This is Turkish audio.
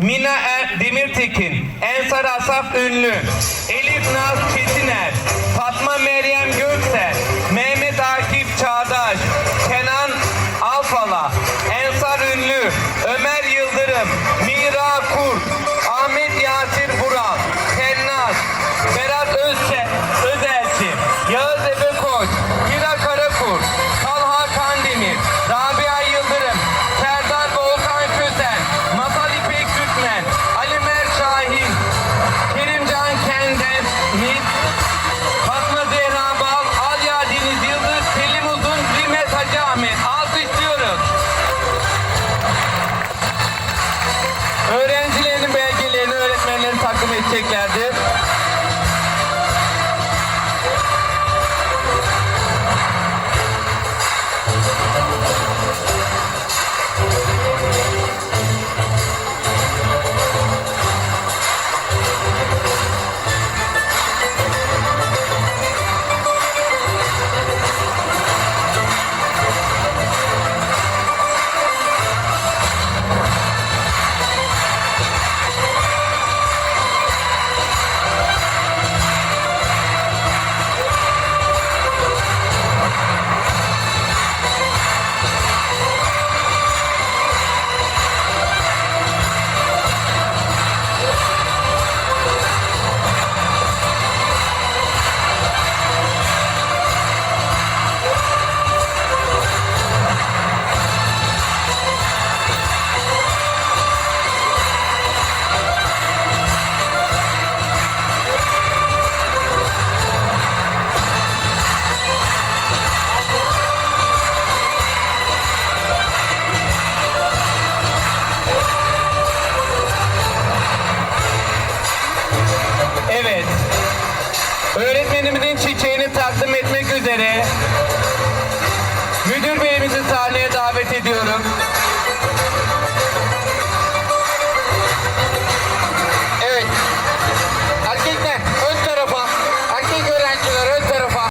Mina er Demirtekin, Ensar Asaf Ünlü, Elif Naz Çetiner, Fatma Meryem Göksel, Mehmet Akif Çağdaş, Kenan Alfala, Öğrencilerin belgelerini öğretmenleri takdim edeceklerdir. Evet. Öğretmenimizin çiçeğini takdim etmek